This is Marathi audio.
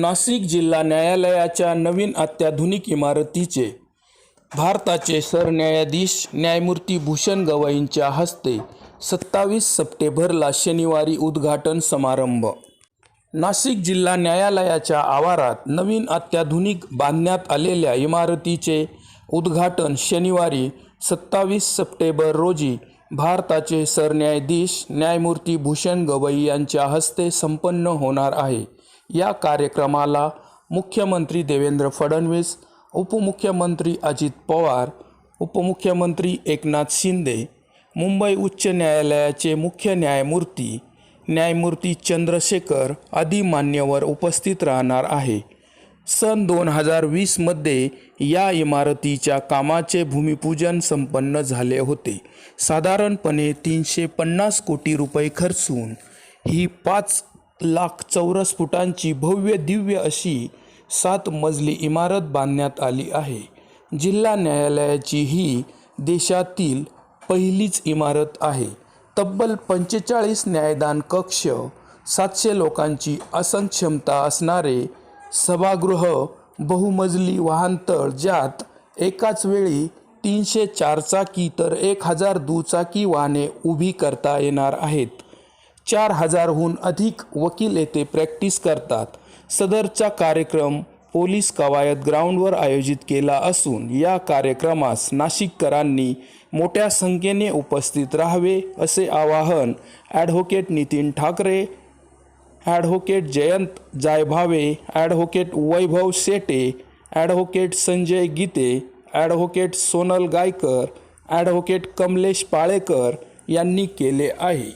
नाशिक जिल्हा न्यायालयाच्या नवीन अत्याधुनिक इमारतीचे भारताचे सरन्यायाधीश न्यायमूर्ती भूषण गवईंच्या हस्ते सत्तावीस सप्टेंबरला शनिवारी उद्घाटन समारंभ. नाशिक जिल्हा न्यायालयाच्या आवारात नवीन अत्याधुनिक बांधण्यात आलेल्या इमारतीचे उद्घाटन शनिवारी सत्तावीस सप्टेंबर रोजी भारताचे सरन्यायाधीश न्यायमूर्ती भूषण गवई यांच्या हस्ते संपन्न होणार आहे. या कार्यक्रमाला मुख्यमंत्री देवेंद्र फडणवीस उपमुख्यमंत्री अजित पवार उपमुख्यमंत्री एकनाथ शिंदे मुंबई उच्च न्यायालयाचे मुख्य न्यायमूर्ती न्यायमूर्ती चंद्रशेखर आदी मान्यवर उपस्थित राहणार आहे. सन दोन हजार वीसमध्ये या इमारतीच्या कामाचे भूमिपूजन संपन्न झाले होते. साधारणपणे तीनशे पन्नास कोटी रुपये खर्चून ही पाच लाख चौरस फुटांची भव्य दिव्य अशी सात मजली इमारत बांधण्यात आली आहे. जिल्हा न्यायालयाची ही देशातील पहिलीच इमारत आहे. तब्बल पंचेचाळीस न्यायदान कक्ष सातशे लोकांची आसन क्षमता असणारे सभागृह बहुमजली वाहनतळ ज्यात एकाच वेळी तीनशे चारचाकी तर एक हजार दुचाकी वाहने उभी करता येणार आहेत. चार हजारहून अधिक वकील येथे प्रॅक्टिस करतात. सदरचा कार्यक्रम पोलीस कवायत ग्राउंडवर आयोजित केला असून या कार्यक्रमास नाशिककरांनी मोठ्या संख्येने उपस्थित राहावे असे आवाहन advocate Nitin Thackeray advocate Jayant Jaibhave advocate Vaibhav Shete advocate Sanjay Gite advocate Sonal Gaikar advocate Kamlesh Palekar यांनी केले आहे.